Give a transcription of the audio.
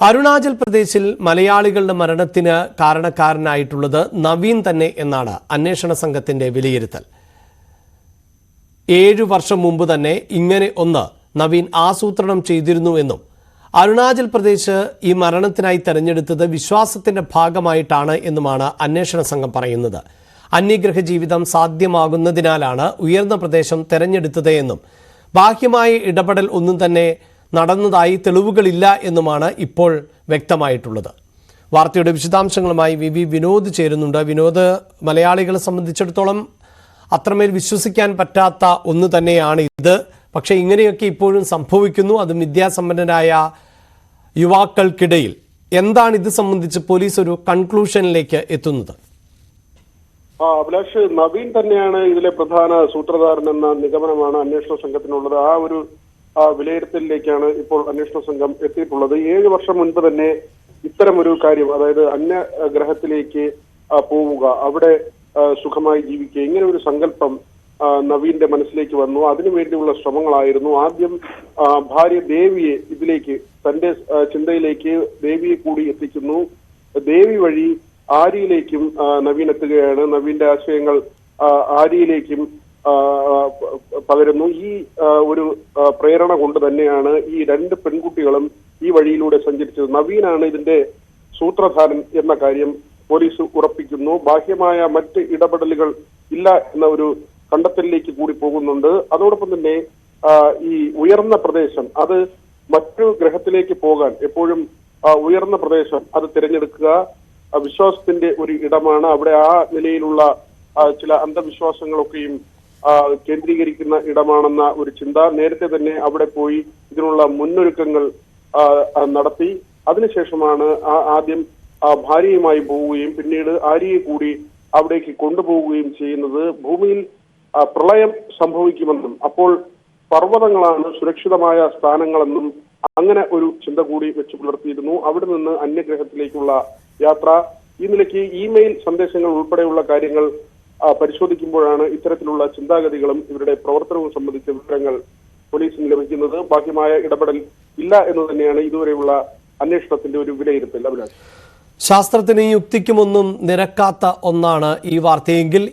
അരുണാചൽ പ്രദേശിൽ മലയാളികളുടെ മരണത്തിന് കാരണക്കാരനായിട്ടുള്ളത് നവീൻ തന്നെ എന്നാണ് അന്വേഷണ സംഘത്തിന്റെ വിലയിരുത്തൽ. ഏഴു വർഷം മുമ്പ് തന്നെ ഇങ്ങനെ ഒന്ന് നവീൻ ആസൂത്രണം ചെയ്തിരുന്നുവെന്നും അരുണാചൽ പ്രദേശ് ഈ മരണത്തിനായി തെരഞ്ഞെടുത്തത് വിശ്വാസത്തിന്റെ ഭാഗമായിട്ടാണ് എന്നുമാണ് അന്വേഷണ സംഘം പറയുന്നത്. അന്യഗ്രഹ ജീവിതം സാധ്യമാകുന്നതിനാലാണ് ഉയർന്ന പ്രദേശം തെരഞ്ഞെടുത്തത് എന്നും ബാഹ്യമായ ഇടപെടൽ ഒന്നും തന്നെ നടന്നതായി തെളിവുകളില്ല എന്നുമാണ് ഇപ്പോൾ വ്യക്തമായിട്ടുള്ളത്. വാർത്തയുടെ വിശദാംശങ്ങളുമായി വി വി വിനോദ് ചേരുന്നുണ്ട്. വിനോദ് മലയാളികളെ സംബന്ധിച്ചിടത്തോളം അത്രമേൽ വിശ്വസിക്കാൻ പറ്റാത്ത ഒന്ന് തന്നെയാണ് ഇത്. പക്ഷേ ഇങ്ങനെയൊക്കെ ഇപ്പോഴും സംഭവിക്കുന്നു. അതും വിദ്യാസമ്പന്നരായ യുവാക്കൾക്കിടയിൽ. എന്താണ് ഇത് സംബന്ധിച്ച് പോലീസ് ഒരു കൺക്ലൂഷനിലേക്ക് എത്തുന്നത്? ആ അഭിലാഷ് നവീൻ തന്നെയാണ് ഇതിലെ പ്രധാന സൂത്രധാരൻ എന്ന നിഗമനമാണ് അന്വേഷണ സംഘത്തിനുള്ളത്. ആ ഒരു വിലയിരുത്തലിലേക്കാണ് ഇപ്പോൾ അന്വേഷണ സംഘം എത്തിയിട്ടുള്ളത്. ഏഴ് വർഷം മുൻപ് തന്നെ ഇത്തരമൊരു കാര്യം അതായത് അന്യ ഗ്രഹത്തിലേക്ക് പോവുക അവിടെ സുഖമായി ജീവിക്കുക ഇങ്ങനെ ഒരു സങ്കല്പം നവീന്റെ മനസ്സിലേക്ക് വന്നു. അതിനുവേണ്ടിയുള്ള ശ്രമങ്ങളായിരുന്നു. ആദ്യം ഭാര്യ ദേവിയെ ഇതിലേക്ക് തന്റെ ചിന്തയിലേക്ക് ദേവിയെ കൂടി എത്തിക്കുന്നു. ദേവി വഴി ആര്യയിലേക്കും നവീൻ എത്തുകയാണ്. നവീന്റെ ആശയങ്ങൾ ആര്യയിലേക്കും പകരുന്നു. ഈ ഒരു പ്രേരണ കൊണ്ട് തന്നെയാണ് ഈ രണ്ട് പെൺകുട്ടികളും ഈ വഴിയിലൂടെ സഞ്ചരിച്ചത്. നവീനാണ് ഇതിന്റെ സൂത്രധാരൻ എന്ന കാര്യം പോലീസ് ഉറപ്പിക്കുന്നു. ബാഹ്യമായ മറ്റ് ഇടപെടലുകൾ ഇല്ല എന്ന ഒരു കണ്ടെത്തലിലേക്ക് കൂടി പോകുന്നുണ്ട്. അതോടൊപ്പം തന്നെ ഈ ഉയർന്ന പ്രദേശം അത് മറ്റു ഗ്രഹത്തിലേക്ക് പോകാൻ എപ്പോഴും ഉയർന്ന പ്രദേശം അത് തിരഞ്ഞെടുക്കുക വിശ്വാസത്തിന്റെ ഒരു ഇടമാണ്. അവിടെ ആ നിലയിലുള്ള ചില അന്ധവിശ്വാസങ്ങളൊക്കെയും കേന്ദ്രീകരിക്കുന്ന ഇടമാണെന്ന ഒരു ചിന്ത നേരത്തെ തന്നെ അവിടെ പോയി ഇതിനുള്ള മുന്നൊരുക്കങ്ങൾ നടത്തി. അതിനുശേഷമാണ് ആദ്യം ഭാര്യയുമായി പോവുകയും പിന്നീട് ആര്യയെ കൂടി അവിടേക്ക് കൊണ്ടുപോവുകയും ചെയ്യുന്നത്. ഭൂമിയിൽ പ്രളയം സംഭവിക്കുമെന്നും അപ്പോൾ പർവതങ്ങളാണ് സുരക്ഷിതമായ സ്ഥാനങ്ങളെന്നും അങ്ങനെ ഒരു ചിന്ത കൂടി വെച്ച് പുലർത്തിയിരുന്നു. അവിടെ നിന്ന് അന്യഗ്രഹത്തിലേക്കുള്ള യാത്ര. ഈ നിലയ്ക്ക് ഇമെയിൽ സന്ദേശങ്ങൾ ഉൾപ്പെടെയുള്ള കാര്യങ്ങൾ പരിശോധിക്കുമ്പോഴാണ് ഇത്തരത്തിലുള്ള ചിന്താഗതികളും ഇവരുടെ പ്രവർത്തനവും സംബന്ധിച്ച വിവരങ്ങൾ പോലീസിന് ലഭിക്കുന്നത്. ബാഹ്യമായ ഇടപെടൽ ഇല്ല എന്ന് തന്നെയാണ് ഇതുവരെയുള്ള അന്വേഷണത്തിന്റെ ഒരു വിലയിരുത്തൽ. അഭിലാഷ്. ശാസ്ത്രത്തിനും യുക്തിക്കുമൊന്നും നിരക്കാത്ത ഒന്നാണ് ഈ വാർത്തയെങ്കിൽ